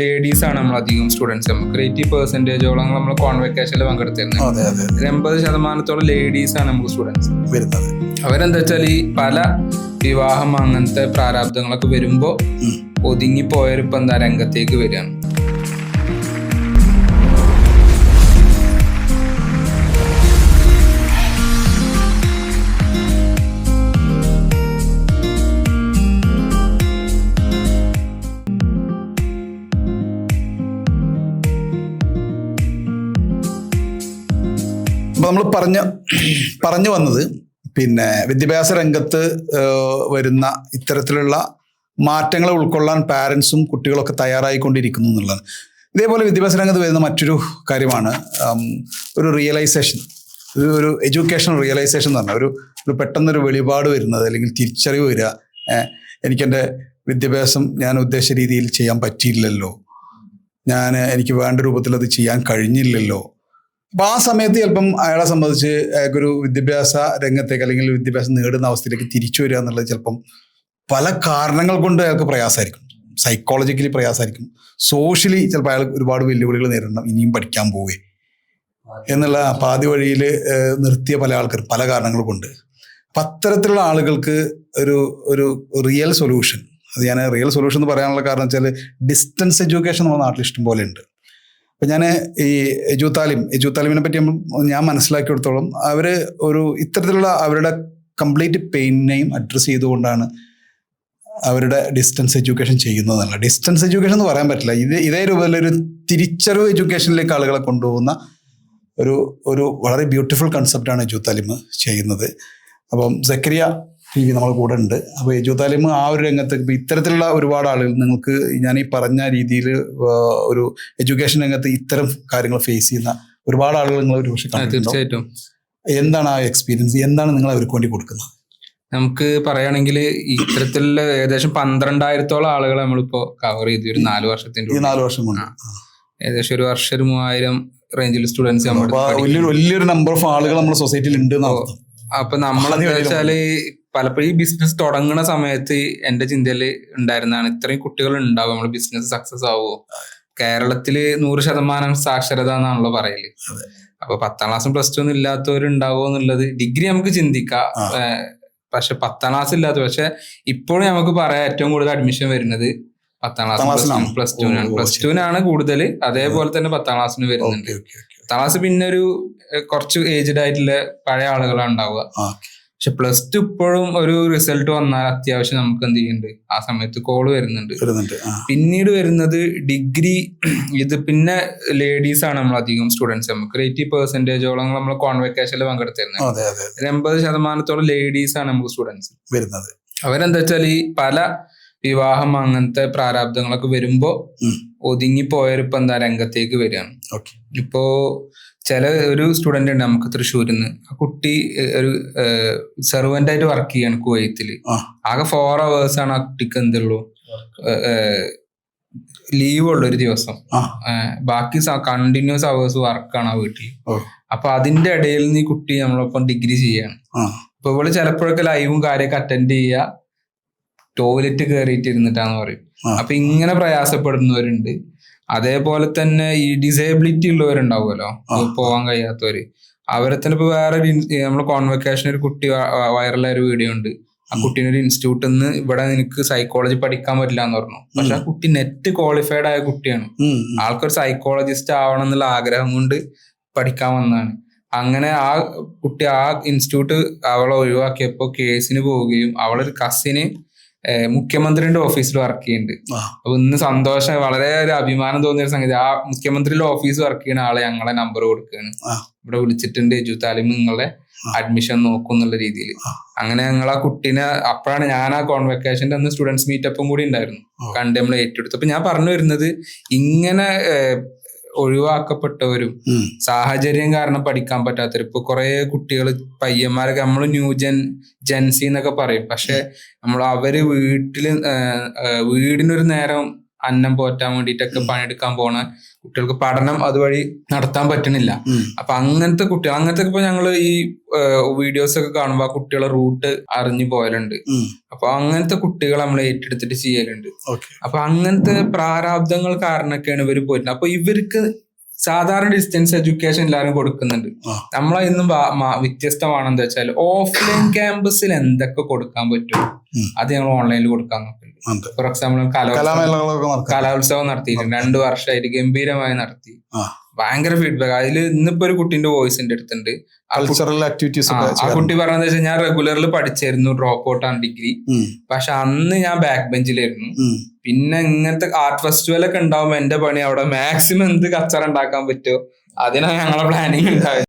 Ladies ആണ് നമ്മൾ അധികം സ്റ്റുഡൻസ് നമുക്ക് എയ്റ്റി പെർസെന്റേജോളം നമ്മൾ കോൺവെക്കേഷനിൽ പങ്കെടുത്തിരുന്നത്. എൺപത് ശതമാനത്തോളം ലേഡീസ് ആണ് നമുക്ക് സ്റ്റുഡൻസ് വരുന്നത്. അവരെന്താ വെച്ചാൽ ഈ പല വിവാഹം അങ്ങനത്തെ പ്രാരാബ്ദങ്ങളൊക്കെ വരുമ്പോ ഉം. ഒതുങ്ങിപ്പോയവരിപ്പോ എന്താ രംഗത്തേക്ക് വരികയാണ്. അപ്പൊ നമ്മൾ പറഞ്ഞ പറഞ്ഞു വന്നത് പിന്നെ വിദ്യാഭ്യാസ രംഗത്ത് വരുന്ന ഇത്തരത്തിലുള്ള മാറ്റങ്ങളെ ഉൾക്കൊള്ളാൻ പാരൻസും കുട്ടികളൊക്കെ തയ്യാറായിക്കൊണ്ടിരിക്കുന്നു എന്നുള്ളതാണ് ഇതേപോലെ വിദ്യാഭ്യാസ രംഗത്ത് വരുന്ന മറ്റൊരു കാര്യമാണ് ഒരു റിയലൈസേഷൻ ഒരു ഒരു എഡ്യൂക്കേഷൻ റിയലൈസേഷൻ എന്ന് പറഞ്ഞാൽ ഒരു ഒരു പെട്ടെന്നൊരു വെളിപാട് വരുന്നത് അല്ലെങ്കിൽ തിരിച്ചറിവ് വരിക. എനിക്കെന്റെ വിദ്യാഭ്യാസം ഞാൻ ഉദ്ദേശിച്ച രീതിയിൽ ചെയ്യാൻ പറ്റിയില്ലല്ലോ. ഞാൻ എനിക്ക് വേണ്ട രൂപത്തിൽ അത് ചെയ്യാൻ കഴിഞ്ഞില്ലല്ലോ. അപ്പൊ ആ സമയത്ത് ചിലപ്പം അയാളെ സംബന്ധിച്ച് അയാൾക്കൊരു വിദ്യാഭ്യാസ രംഗത്തേക്ക് അല്ലെങ്കിൽ വിദ്യാഭ്യാസം നേടുന്ന അവസ്ഥയിലേക്ക് തിരിച്ചു വരിക എന്നുള്ളത് ചിലപ്പം പല കാരണങ്ങൾ കൊണ്ട് അയാൾക്ക് പ്രയാസമായിരിക്കും. സൈക്കോളജിക്കലി പ്രയാസമായിരിക്കും. സോഷ്യലി ചിലപ്പോൾ അയാൾ ഒരുപാട് വെല്ലുവിളികൾ നേരിടണം. ഇനിയും പഠിക്കാൻ പോവേ. എന്നുള്ള പാതി വഴിയിൽ നിർത്തിയ പല ആൾക്കാർ പല കാരണങ്ങൾ കൊണ്ട്. അപ്പം അത്തരത്തിലുള്ള ആളുകൾക്ക് ഒരു ഒരു റിയൽ സൊല്യൂഷൻ അത് ഞാൻ റിയൽ സൊല്യൂഷൻ എന്ന് പറയാനുള്ള കാരണം വെച്ചാൽ ഡിസ്റ്റൻസ് എഡ്യൂക്കേഷൻ നമ്മുടെ നാട്ടിൽ ഇഷ്ടം പോലെ ഉണ്ട്. അപ്പം ഞാൻ ഈ എജു താലിം എജു താലിമിനെ പറ്റി ഞാൻ മനസ്സിലാക്കിയെടുത്തോളം അവർ ഒരു ഇത്തരത്തിലുള്ള അവരുടെ കംപ്ലീറ്റ് പെയിനെയും അഡ്രസ്സ് ചെയ്തുകൊണ്ടാണ് അവരുടെ ഡിസ്റ്റൻസ് എഡ്യൂക്കേഷൻ ചെയ്യുന്നതല്ല ഡിസ്റ്റൻസ് എഡ്യൂക്കേഷൻ എന്ന് പറയാൻ പറ്റില്ല. ഇത് ഇതേ രൂപത്തിൽ ഒരു തിരിച്ചറിവ് എഡ്യൂക്കേഷനിലേക്ക് ആളുകളെ കൊണ്ടുപോകുന്ന ഒരു ഒരു വളരെ ബ്യൂട്ടിഫുൾ കൺസെപ്റ്റാണ് എജു താലിം ചെയ്യുന്നത്. അപ്പം സക്കരിയ ടി വി നമ്മൾ കൂടെ ഉണ്ട്. അപ്പോൾ എജു താലിം ആ ഒരു രംഗത്ത് ഇപ്പം ഇത്തരത്തിലുള്ള ഒരുപാട് ആളുകൾ നിങ്ങൾക്ക് ഞാൻ ഈ പറഞ്ഞ രീതിയിൽ ഒരു എഡ്യൂക്കേഷൻ രംഗത്ത് ഇത്തരം കാര്യങ്ങൾ ഫേസ് ചെയ്യുന്ന ഒരുപാട് ആളുകൾ നിങ്ങൾ ഒരു പക്ഷേ തീർച്ചയായിട്ടും. എന്താണ് ആ എക്സ്പീരിയൻസ് എന്താണ് നിങ്ങൾ അവർക്ക് വേണ്ടി കൊടുക്കുന്നത്? നമുക്ക് പറയുകയാണെങ്കിൽ ഇത്തരത്തിലുള്ള ഏകദേശം പന്ത്രണ്ടായിരത്തോളം ആളുകളെ നമ്മളിപ്പോ കവർ ചെയ്തു ഒരു നാല് വർഷത്തിന്റെ. നാല് വർഷം കൊണ്ട്. ഏകദേശം ഒരു വർഷം ഒരു മൂവായിരം റേഞ്ചിൽ സ്റ്റുഡൻസ് നമ്മുടെ വലിയൊരു നമ്പർ ഓഫ് ആളുകൾ നമ്മുടെ സൊസൈറ്റിയിൽ ഉണ്ട്. അപ്പൊ നമ്മളെന്ന് വെച്ചാൽ പലപ്പോഴും ഈ ബിസിനസ് തുടങ്ങുന്ന സമയത്ത് എന്റെ ചിന്തയിൽ ഉണ്ടായിരുന്നതാണ് ഇത്രയും കുട്ടികൾ ഉണ്ടാവും നമ്മൾ ബിസിനസ് സക്സസ് ആവുമോ കേരളത്തിൽ നൂറ് ശതമാനം സാക്ഷരത എന്നാണല്ലോ പറയൽ. അപ്പൊ പത്താം ക്ലാസ്സും പ്ലസ് ടു ഒന്നും ഇല്ലാത്തവരുണ്ടാവോ എന്നുള്ളത് ഡിഗ്രി നമുക്ക് ചിന്തിക്കാം. പക്ഷെ പത്താം ക്ലാസ് ഇല്ലാത്ത പക്ഷെ ഇപ്പോഴും നമുക്ക് പറയാം ഏറ്റവും കൂടുതൽ അഡ്മിഷൻ വരുന്നത് പത്താം ക്ലാസ് പ്ലസ് ടുവിനാണ് പ്ലസ്. ടുവിനാണ് കൂടുതൽ അതേപോലെ തന്നെ പത്താം ക്ലാസ്സിന് വരുന്നുണ്ട്. പത്താം ക്ലാസ് പിന്നെ ഒരു കുറച്ച് ഏജ്ഡ് ആയിട്ടുള്ള പഴയ ആളുകളാണ് ഉണ്ടാവുക. പക്ഷെ പ്ലസ് ടു ഇപ്പോഴും ഒരു റിസൾട്ട് വന്നാൽ അത്യാവശ്യം നമുക്ക് എന്ത് ചെയ്യുന്നുണ്ട്? ആ സമയത്ത് കോൾ വരുന്നുണ്ട്. പിന്നീട് വരുന്നത് ഡിഗ്രി ഇത് പിന്നെ ലേഡീസ് ആണ് നമ്മൾ അധികം സ്റ്റുഡൻസ് നമുക്ക് എയ്റ്റി പെർസെന്റേജോളം നമ്മൾ കോൺവെക്കേഷനിൽ പങ്കെടുത്തിരുന്നത്. ഒരു എൺപത് ശതമാനത്തോളം ലേഡീസ് ആണ് നമുക്ക് സ്റ്റുഡൻസ് വരുന്നത്. അവരെന്താ വെച്ചാൽ ഈ പല വിവാഹം അങ്ങനത്തെ പ്രാരാബ്ദങ്ങളൊക്കെ വരുമ്പോ ഒതുങ്ങി പോയവരിപ്പോ എന്താ രംഗത്തേക്ക് വരികയാണ്. ഇപ്പോ ചില ഒരു സ്റ്റുഡന്റ് ഉണ്ട് നമുക്ക് തൃശ്ശൂരിൽ നിന്ന് ആ കുട്ടി ഒരു സെർവന്റ് ആയിട്ട് വർക്ക് ചെയ്യാണ് കുവൈത്തിൽ. ആകെ ഫോർ അവേഴ്സ് ആണ് ആ കുട്ടിക്ക് എന്തുള്ളൂ ലീവ് ഉള്ള ഒരു ദിവസം. ബാക്കി കണ്ടിന്യൂസ് അവേഴ്സ് വർക്കാണ് ആ വീട്ടിൽ. അപ്പൊ അതിന്റെ ഇടയിൽ നിന്ന് ഈ കുട്ടി നമ്മളൊപ്പം ഡിഗ്രി ചെയ്യാണ്. അപ്പൊ ഇവൾ ചിലപ്പോഴൊക്കെ ലൈവും കാര്യമൊക്കെ അറ്റൻഡ് ചെയ്യുക. ടോയ്ലറ്റ് കയറിയിട്ട് ഇരുന്നിട്ടാന്ന് പറയും. അപ്പൊ ഇങ്ങനെ പ്രയാസപ്പെടുന്നവരുണ്ട്. അതേപോലെ തന്നെ ഈ ഡിസേബിലിറ്റി ഉള്ളവരുണ്ടാവുമല്ലോ. പോവാൻ കഴിയാത്തവര്. അവരെ തന്നെ ഇപ്പൊ വേറെ നമ്മൾ കോൺവെക്കേഷൻ ഒരു കുട്ടി വൈറലായ ഒരു വീഡിയോ ഉണ്ട് ആ കുട്ടീനൊരു കുട്ടീനെ ഒരു ഇൻസ്റ്റിറ്റ്യൂട്ടിൽ നിന്ന് ഇവിടെ നിനക്ക് സൈക്കോളജി പഠിക്കാൻ പറ്റില്ല എന്ന് പറഞ്ഞു. പക്ഷെ ആ കുട്ടി നെറ്റ് ക്വാളിഫൈഡ് ആയ കുട്ടിയാണ്. ആൾക്കൊരു സൈക്കോളജിസ്റ്റ് ആവണം എന്നുള്ള ആഗ്രഹം കൊണ്ട് പഠിക്കാൻ വന്നതാണ്. അങ്ങനെ ആ കുട്ടി ആ ഇൻസ്റ്റിറ്റ്യൂട്ട് അവളെ ഒഴിവാക്കിയപ്പോ കേസിന് പോവുകയും അവളൊരു കസിന് മുഖ്യമന്ത്രിയുടെ ഓഫീസിൽ വർക്ക് ചെയ്യുന്നുണ്ട് അപ്പൊ ഇന്ന് സന്തോഷം വളരെ ഒരു അഭിമാനം തോന്നിയ ഒരു സംഗതി. ആ മുഖ്യമന്ത്രിയുടെ ഓഫീസ് വർക്ക് ചെയ്യുന്ന ആളെ ഞങ്ങളെ നമ്പർ കൊടുക്കുകയാണ് ഇവിടെ വിളിച്ചിട്ടുണ്ട് ജു താലിം നിങ്ങളെ അഡ്മിഷൻ നോക്കും എന്നുള്ള രീതിയിൽ അങ്ങനെ ഞങ്ങൾ ആ കുട്ടീനെ അപ്പോഴാണ് ഞാൻ ആ കോൺവെക്കേഷന്റെ അന്ന് സ്റ്റുഡൻസ് മീറ്റപ്പും കൂടി ഉണ്ടായിരുന്നു. കണ്ട് നമ്മൾ ഏറ്റെടുത്തു. അപ്പൊ ഞാൻ പറഞ്ഞു വരുന്നത് ഇങ്ങനെ ഒഴിവാക്കപ്പെട്ടവരും സാഹചര്യം കാരണം പഠിക്കാൻ പറ്റാത്തവർ ഇപ്പൊ കുറെ കുട്ടികൾ പയ്യന്മാരൊക്കെ നമ്മൾ ന്യൂ ജെൻ ജെൻസി എന്നൊക്കെ പറയും. പക്ഷെ നമ്മൾ അവർ വീട്ടിൽ വീടിനൊരു നേരം അന്നം പോറ്റാൻ വേണ്ടിയിട്ടൊക്കെ പണിയെടുക്കാൻ പോണ കുട്ടികൾക്ക് പഠനം അതുവഴി നടത്താൻ പറ്റണില്ല. അപ്പൊ അങ്ങനത്തെ കുട്ടികൾ അങ്ങനത്തെ ഇപ്പൊ ഞങ്ങൾ ഈ വീഡിയോസ് ഒക്കെ കാണുമ്പോ ആ കുട്ടികളെ റൂട്ട് അറിഞ്ഞു പോയലുണ്ട്. അപ്പൊ അങ്ങനത്തെ കുട്ടികൾ നമ്മൾ ഏറ്റെടുത്തിട്ട് ചെയ്യലുണ്ട്. അപ്പൊ അങ്ങനത്തെ പ്രാരാബ്ദങ്ങൾ കാരണമൊക്കെയാണ് ഇവർ പോയിട്ട് അപ്പൊ ഇവർക്ക് സാധാരണ ഡിസ്റ്റൻസ് എഡ്യൂക്കേഷൻ എല്ലാവരും കൊടുക്കുന്നുണ്ട്. നമ്മളെ ഇന്നും വാ- മാ- വ്യത്യസ്തമാണെന്ന് വെച്ചാൽ ഓഫ്ലൈൻ ക്യാമ്പസിൽ എന്തൊക്കെ കൊടുക്കാൻ പറ്റും? അത് ഞങ്ങൾ ഓൺലൈനിൽ കൊടുക്കാൻ നോക്കുന്നുണ്ട്. ഫോർ എക്സാമ്പിൾ കലോത്സവം. കലോത്സവം നടത്തിയിട്ടുണ്ട്. രണ്ടു വർഷമായിട്ട് ഗംഭീരമായി നടത്തി. ഭയങ്കര ഫീഡ്ബാക്ക് അതിൽ ഇന്നിപ്പോ ഒരു കുട്ടീന്റെ വോയിസിന്റെ അടുത്തുണ്ട്. ആ കുട്ടി- കൾച്ചറൽ ആക്ടിവിറ്റീസ് ആ, കുട്ടി പറഞ്ഞത് വെച്ചാൽ ഞാൻ റെഗുലറിൽ പഠിച്ചായിരുന്നു ഡ്രോപ്പ് ഔട്ട് ആണ് ഡിഗ്രി. പക്ഷെ അന്ന് ഞാൻ ബാക്ക് ബെഞ്ചിലായിരുന്നു പിന്നെ ഇങ്ങനത്തെ ആർട്ട് ഫെസ്റ്റിവൽ ഒക്കെ ഉണ്ടാവുമ്പോ എന്റെ പണി അവിടെ മാക്സിമം എന്ത് കച്ചറ ഉണ്ടാക്കാൻ പറ്റുമോ അതിനാണ് ഞങ്ങളെ പ്ലാനിങ് ഉണ്ടായത്.